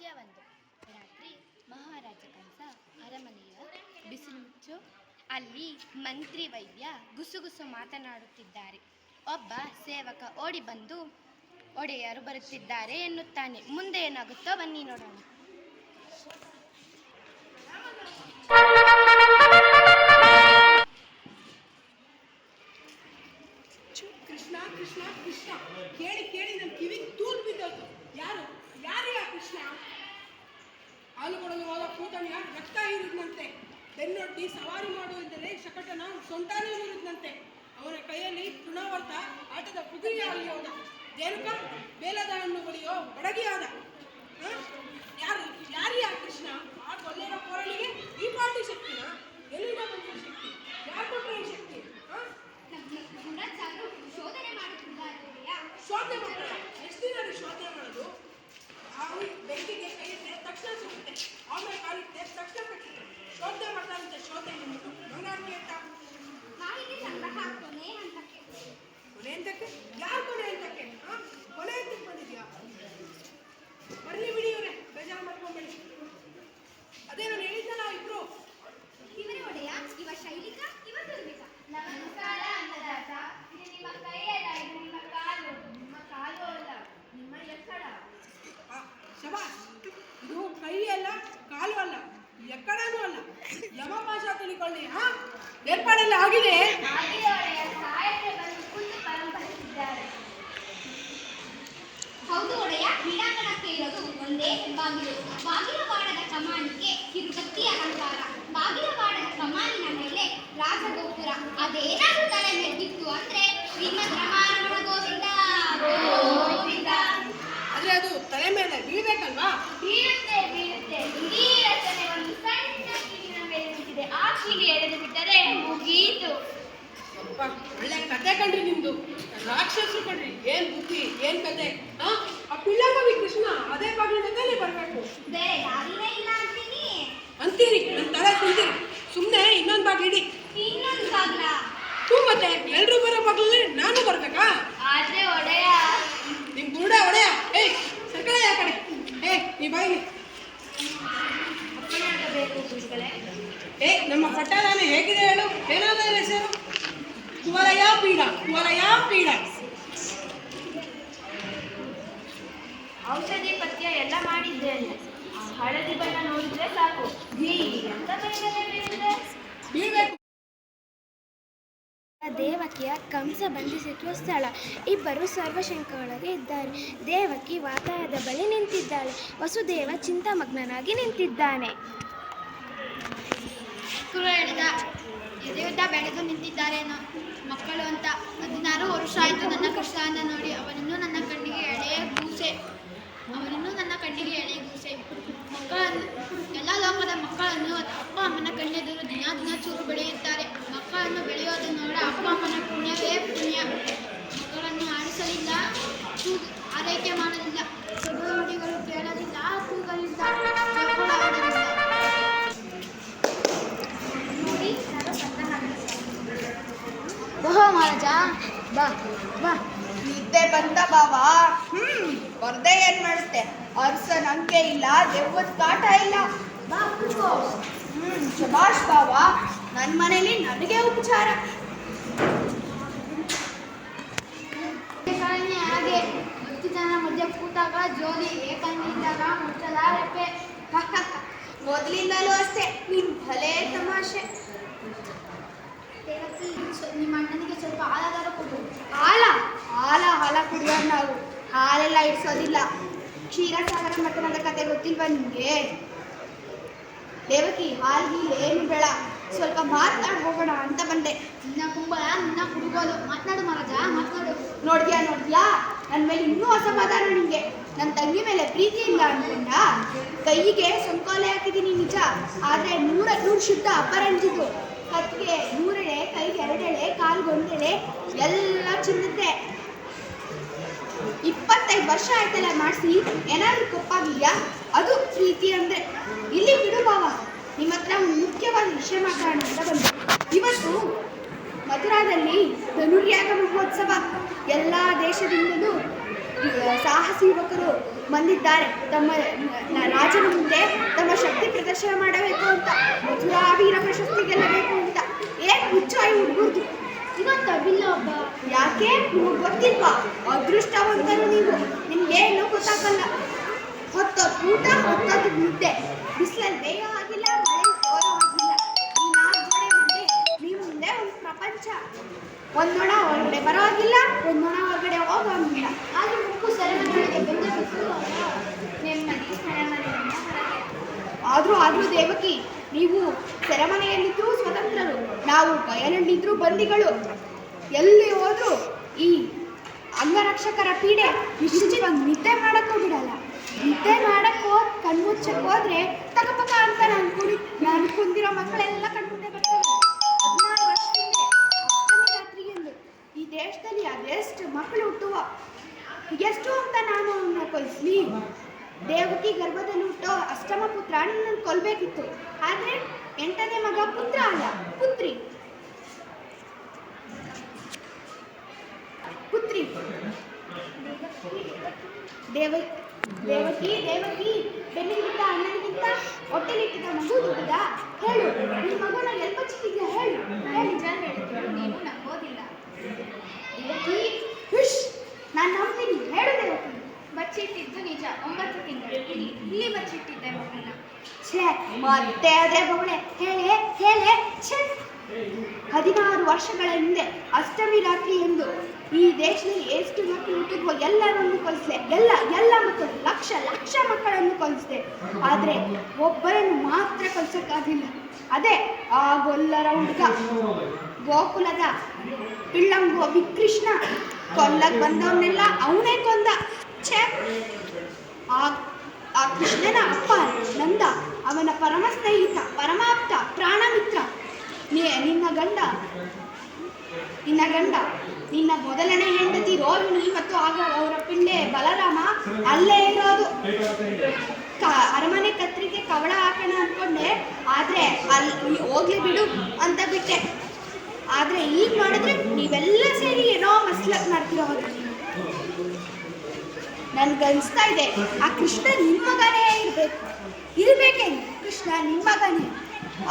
ದೃಶ್ಯವೊಂದು ರಾತ್ರಿ ಮಹಾರಾಜ ಕಂಸ ಅರಮನೆಯ ಬಿಸಿಲು ಮುಚ್ಚು ಅಲ್ಲಿ ಮಂತ್ರಿ ವೈದ್ಯ ಗುಸುಗುಸು ಮಾತನಾಡುತ್ತಿದ್ದಾರೆ. ಒಬ್ಬ ಸೇವಕ ಓಡಿ ಬಂದು, ಒಡೆಯರು ಬರುತ್ತಿದ್ದಾರೆ ಎನ್ನುತ್ತಾನೆ. ಮುಂದೆ ಏನಾಗುತ್ತೋ ಬನ್ನಿ ನೋಡೋಣ. ಕೊಡಲು ಹೋದ ಕೂತಣ್ಣ ರಕ್ತ ಹೀರಿದ್ನಂತೆ ಬೆನ್ನೊಡ್ಡಿ ಸವಾರಿ ಮಾಡುವುದೆಂದರೆ ಶಕಟನ ಸೊಂಟಾನೇ ಮುರಿದ್ನಂತೆ ಅವನ ಕೈಯಲ್ಲಿ ತೃಣವರ್ತ ಆಟದ ಕುದುರೆಯಾಗಿ ಹೋದ. ದೇನುಕ ಬೇಲದ ಹಣ್ಣು ಬಳಿಯೋ ಬಡಗಿಯಾದ. ಏರ್ಪಾಡೆಲ್ಲ ಆಗಿದೆ. ಹೌದು ಒಡೆಯ ಕ್ರೀಡಾಂಗಣಕ್ಕೆ ಇರೋದು ಒಂದೇ ಬಾಗಿಲು. ಬಾಗಿಲವಾಡದ ಕಮಾನಿಗೆ ಕಿರುಗತ್ತಿ ಅಲಂಕಾರ ಬಾಗಿಲವಾಡದ ಕಮಾನಿನ ಮೇಲೆ ರಾಜಗೋಪುರ ಒಳ್ಳೆ ಕತೆ ಕಣ್ರಿ ನಿಮ್ದು. ರಾಕ್ಷಸರು ಕಣ್ರಿ ಏನ್ ಬುದ್ಧಿ ಏನ್ ಕತೆ? ಆ ಪಿಳ್ಳಕವಿ ಕೃಷ್ಣ ಅದೇ ಬಾಗಿಲಿನಲ್ಲಿ ಬರಬೇಕು. ಬೇರೆ ದಾರಿನೇ ಇಲ್ಲ ಅಂತೀನಿ. ಅಂತೀರಿ ನನ್ ತಲೆ ತಿಂತೀರಿ. ಸುಮ್ಮನೆ ಇನ್ನೊಂದ್ ಬಾಗಿಲಿಡಿ ಇನ್ನೊಂದು ಬಾಗ್ಲ? ಹ್ಞೂ ಮತ್ತೆ ಎಲ್ರು ಬರೋ ಬಾಗಿಲಲ್ಲಿ ನಾನು ಔಷಧಿ ಪಥ್ಯ ಎಲ್ಲ ಮಾಡಿದ್ದೇನೆ. ಆ ಹಳದಿ ಬಣ್ಣ ನೋಡಿದ್ರೆ ಸಾಕು. ಅಂತ ದೇವಕಿಯ ಕಂಸ ಬಂಧಿಸಿರುವ ಸ್ಥಳ. ಇಬ್ಬರು ಸರ್ವಶಂಕರೊಳಗೆ ಇದ್ದಾರೆ. ದೇವಕಿ ವಾತಾಯದ ಬಳಿ ನಿಂತಿದ್ದಾಳೆ. ವಸುದೇವ ಚಿಂತಾಮಗ್ನನಾಗಿ ನಿಂತಿದ್ದಾನೆ. ಕುರು ಹೇಳಿದ ಎದೆಯುದ್ದ ಬೆಳೆದು ನಿಂತಿದ್ದಾರೇನೋ ಮಕ್ಕಳು ಅಂತ ಹದಿನಾರು ವರ್ಷ ಆಯ್ತು ನನ್ನ ಕೃಷ್ಣನ ನೋಡಿ. ಅವನನ್ನು ನನ್ನ ಕಣ್ಣಿಗೆ ಎಳೆಯ ಗೂಸೆ ಅವನಿನ್ನೂ ನನ್ನ ಕಣ್ಣಿಗೆ ಎಳೆಯ ಗೂಸೆ ಮಕ್ಕಳನ್ನು ಎಲ್ಲ ಲೋಕದ ಮಕ್ಕಳನ್ನು ಅಪ್ಪ ಅಮ್ಮನ ಕಣ್ಣೆದುರು ದಿನ ದಿನ ಚೂರು ಬೆಳೆಯುತ್ತಾರೆ. ಮಕ್ಕಳನ್ನು ಬೆಳೆಯೋದು ನೋಡ ಅಪ್ಪ ಅಮ್ಮನ ಪುಣ್ಯವೇ ಪುಣ್ಯ. ಮಕ್ಕಳನ್ನು ಆಡಿಸಲಿಲ್ಲ ಆರೈಕೆ ಮಾಡಲಿಲ್ಲ. ಚಟುವಟಿಕೆಗಳು ಕೇಳಲಿಲ್ಲ ಆಡಲಿಲ್ಲ ನೋಡಿ ಬಾ ಬಾ. ನಿದ್ದೆ ಬಂತ ಬಾವ. ಹ್ಮ್ ಬರ್ದೆ ಏನ್ ಮಾಡುತ್ತೆ ಅರ್ಸನ್ ಅಂಕೆ ಇಲ್ಲ, ದೆವ್ವದ ಕಾಟ ಇಲ್ಲ. ಬಾ ಹ್ಮ್ ಶಬಾಷ್ ಬಾವ ನನ್ನ ಮನೇಲಿ ನನಗೆ ಉಪಚಾರ. ಹಾಗೆ ಹತ್ತು ಜನ ಮಧ್ಯೆ ಕೂತಾಗ ಜೋಲಿ ಏಕಂದಿದ್ದಾಗ ಮುಚ್ಚಲ ರೆಪ್ಪೆ. ಮೊದಲಿಂದಲೂ ಅಷ್ಟೇ ನಿನ್ ಭಲೇ ತಮಾಷೆ. ನಿಮ್ಮ ಅಣ್ಣನಿಗೆ ಸ್ವಲ್ಪ ಹಾಲಾದಾರ ಕೊಡು. ಹಾಲ? ಹಾಲ ಹಾಲ ಕುಡಿಯೋರು ನಾವು. ಹಾಲೆಲ್ಲ ಇಡ್ಸೋದಿಲ್ಲ. ಕ್ಷೀರಸಾಗರ ಮಠದ ಕತೆ ಗೊತ್ತಿಲ್ವಾ ನಿಮ್ಗೆ? ಗೀಲ್ ಏನು ಬೇಡ. ಸ್ವಲ್ಪ ಮಾತನಾಡಿ ಹೋಗೋಣ ಅಂತ ಬಂದೆ. ನಿನ್ನ ಕುಂಬಳ, ನಿನ್ನ ಕುಡುಗೋಲು. ಮಾತನಾಡು ಮಹಾರಾಜ, ಮಾತನಾಡು. ನೋಡ್ದ್ಯಾ ನೋಡ್ದ್ಯಾ? ನನ್ನ ಮೇಲೆ ಇನ್ನೂ ಅಸಮಾಧಾನ ನಿಂಗೆ. ನನ್ನ ತಂಗಿ ಮೇಲೆ ಪ್ರೀತಿ ಇಲ್ಲ ಅನ್ಕೊಂಡ? ಕೈಗೆ ಸಂಕೋಲೆ ಹಾಕಿದ್ದೀನಿ ನಿಜ. ಆದರೆ ನೂರ ನೂರು ಶುದ್ಧ ಅಪರಂಜಿದು ಕತ್ತಿಗೆ ನೂರೆಳೆ, ಕೈಗೆ ಎರಡೆಳೆ ಕಾಲ್ಗೊಂದೆಳೆ ಎಲ್ಲ ಚಿನ್ನದ್ದೆ ಇಪ್ಪತ್ತೈದು ವರ್ಷ ಆಯ್ತಲ್ಲ ಮಾಡಿಸಿ ಏನಾದರೂ ಕೊಪ್ಪಾಗಿದ್ಯಾ ಅದು ಪ್ರೀತಿ ಅಂದರೆ. ಇಲ್ಲಿ ಬಿಡು ಬಾವ ನಿಮ್ಮ ಹತ್ರ ಮುಖ್ಯವಾದ ವಿಷಯ ಮಾತಾಡೋಣ ಅಂತ ಇವತ್ತು ಮಥುರಾದಲ್ಲಿ ಧನುರ್ಯಾಗ ಮಹೋತ್ಸವ. ಎಲ್ಲ ದೇಶದಿಂದಲೂ ಸಾಹಸಿ ಯುವಕರು ಬಂದಿದ್ದಾರೆ. ತಮ್ಮ ರಾಜನ ಮುಂದೆ ತಮ್ಮ ಶಕ್ತಿ ಪ್ರದರ್ಶನ ಮಾಡಬೇಕು ಅಂತ ಮಧುರಾವೀರ ಪ್ರಶಸ್ತಿ ಗೆಲ್ಲಬೇಕು ಅಂತ. ಏನ್ ಹುಚ್ಚಾಯಿ ಹುಡುಗರ್ದು? ಇವತ್ತು ಬಿಲ್ಲ ಒಬ್ಬ ಯಾಕೆ? ನಿಮಗೆ ಗೊತ್ತಿಲ್ವಾ? ಅದೃಷ್ಟವಂತರು ನೀವು. ಏನೂ ಗೊತ್ತಾಗಲ್ಲ. ಹೊತ್ತೊತ್ತು ಊಟ, ಹೊತ್ತೊತ್ತು ಮುದ್ದೆ ಬಿಸಿಲಲ್ಲಿ ಬೇಗ ಒಂದು ಒಂದೊಣ ಹೊರಗಡೆ ಬರೋ ಹಾಗಿಲ್ಲ ಒಂದೊಣ ಹೊರಗಡೆ ಹೋಗೋ ಹಂಗಿಲ್ಲ ಆದ್ರೆ ಮುಕ್ಕು ಬಿಟ್ಟು ನೆಮ್ಮದಿ ಸೆರೆಮನೆಯಿಂದ ಆದ್ರೂ ಆದ್ರೂ ದೇವಕಿ, ನೀವು ಸೆರೆಮನೆಯಲ್ಲಿದ್ದರೂ ಸ್ವತಂತ್ರರು. ನಾವು ಬಯಲಲ್ಲಿದ್ರೂ ಬಂದಿಗಳು. ಎಲ್ಲಿ ಹೋದ್ರು ಈ ಅಂಗರಕ್ಷಕರ ಪೀಡೆ ನಿಶ್ಚಿತವಾಗಿ ನಿದ್ದೆ ಮಾಡಕ್ಕೂ ಬಿಡಲ್ಲ. ನಿದ್ದೆ ಮಾಡಕ್ಕೋ ಕಣ್ಮುಚ್ಚಕ್ಕೆ ಕಣ್ಮುಚ್ಚಕ್ ಹೋದ್ರೆ ತಗಪಕ ಅಂತ ನಾನು ಕುಡಿ ನಾನು ಕುಂದಿರೋ ಮಕ್ಕಳೆಲ್ಲ ಎಷ್ಟು ಅಂತ ನಾನು ಅವನ್ನ ಕೊಲ್ಸ್ಲಿ. ದೇವಕಿ ಗರ್ಭದಲ್ಲಿ ಹುಟ್ಟೋ ಅಷ್ಟಮ ಪುತ್ರ ನನ್ನ ಕೊಲ್ಬೇಕಿತ್ತು. ಆದ್ರೆ ಎಂಟನೇ ಮಗ ಪುತ್ರ ಅಲ್ಲ ಪುತ್ರಿ. ಪುತ್ರಿ. ದೇವ ದೇವಕಿ ದೇವಕಿ ಬೆನ್ನಿಗಿಂತ ಅಣ್ಣನಿಗಿಂತ ಹೊಟ್ಟೆಲಿಟ್ಟಿದ್ದ ಮಗು ದುಡ್ಡದ ಹೇಳು. ಈ ಮಗನ ಎಲ್ಪ ಚಿಕ್ಕಿದ್ಯಾ ಹೇಳು. ಹೇಳಿದ್ರು. ನೀನು ನಂಬೋದಿಲ್ಲ. ದೇವಕಿ ಹುಷ್ ನಾನು ನಂಬ್ತೀನಿ ಹೇಳು ದೇವಕಿ ಬಚ್ಚಿಟ್ಟಿದ್ದು ನಿಜ. ಒಂಬತ್ತು ತಿಂಗಳು. ಇಲ್ಲಿ ಬಚ್ಚಿಟ್ಟಿದ್ದೆ ಮಗನ ಛೇ, ಮತ್ತೆ ಅದೇ ಬೊಗಳೆ ಹೇಳೆ ಹೇಳೆ, ಛೇ. ಹದಿನಾರು ವರ್ಷಗಳ ಹಿಂದೆ ಅಷ್ಟಮಿ ರಾತ್ರಿ ಎಂದು ಈ ದೇಶದಲ್ಲಿ ಎಷ್ಟು ಮಕ್ಕಳು ಹುಟ್ಟಿದ್ವೋ ಎಲ್ಲರನ್ನು ಕೊಲಿಸಿದೆ. ಎಲ್ಲ ಎಲ್ಲ ಮಕ್ಕಳು, ಲಕ್ಷ ಲಕ್ಷ ಮಕ್ಕಳನ್ನು ಕೊಲಿಸಿದೆ. ಆದರೆ ಒಬ್ಬರನ್ನು ಮಾತ್ರ ಕೊಲ್ಸಕ್ಕಾಗಿಲ್ಲ ಅದೇ, ಆ ಗೊಲ್ಲರ ಹುಡುಗ. ಗೋಕುಲದ ಪಿಳ್ಳಂಗು ಕೃಷ್ಣ ಕೊಲ್ಲಕ್ಕೆ ಬಂದವನ್ನೆಲ್ಲ ಅವನೇ ಕೊಂದ. ಛೇ ಆ ಕೃಷ್ಣನ ಅಪ್ಪ ನಂದ, ಅವನ ಪರಮ ಸ್ನೇಹಿತ, ಪರಮಾಪ್ತ, ಪ್ರಾಣಮಿತ್ರ. ನಿನ್ನ ಗಂಡ ನಿನ್ನ ಗಂಡ, ನಿನ್ನ ಮೊದಲನೇ ಹೆಂಡತಿ ರೋಹಿಣಿ ಮತ್ತು ಆಗ ಅವರ ಪಿಂಡೆ ಬಲರಾಮ, ಅಲ್ಲೇ ಇರೋದು. ಅರಮನೆ ಕತ್ರಿಗೆ ಕವಳ ಹಾಕೋಣ ಅನ್ಕೊಂಡೆ ಆದ್ರೆ ಅಲ್ಲಿ ಹೋಗ್ಲಿ ಬಿಡು ಅಂತ ಬಿಟ್ಟೆ. ಆದ್ರೆ ಈಗ ಮಾಡಿದ್ರೆ ನೀವೆಲ್ಲ ಸೇರಿ ಏನೋ ಮಸ್ಲಕ್ ಮಾಡ್ತಿರೋ ನನ್ಗನ್ಸ್ತಾ ಇದೆ, ಆ ಕೃಷ್ಣ ನಿಮ್ಮ ಮಗನೇ ಇರಬೇಕು. ಇರ್ಬೇಕೆ ಕೃಷ್ಣ ನಿಮ್ಮ ಮಗನೇ.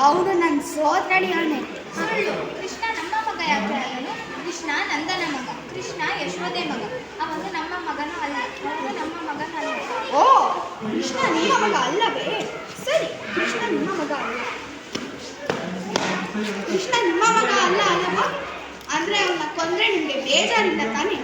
ಅವನು ನನ್ನ ಸೋದರಳಿ ಸುಳ್ಳು ಕೃಷ್ಣ ನಮ್ಮ ಮಗ ಯಾಕೆ ಕೃಷ್ಣ ನಂದನ ಮಗ, ಕೃಷ್ಣ ಯಶೋದೆ ಮಗ. ಅವನು ನಮ್ಮ ಮಗನೂ ಅಲ್ಲ, ಅವನು ನಮ್ಮ ಮಗನಲ್ಲ ಓ, ಕೃಷ್ಣ ನಿಮ್ಮ ಮಗ ಅಲ್ಲವೇ? ಸರಿ, ಕೃಷ್ಣ ನಿಮ್ಮ ಮಗ ಅಲ್ಲ. ಕೃಷ್ಣ ನಿಮ್ಮ ಮಗ ಅಲ್ಲ ಅಲ್ಲವಾ? ಅಂದ್ರೆ ಅವನ್ನ ಕೊಂದ್ರೆ ನಿಮಗೆ ಬೇಜಾರಿಲ್ಲ ತಾನೇ?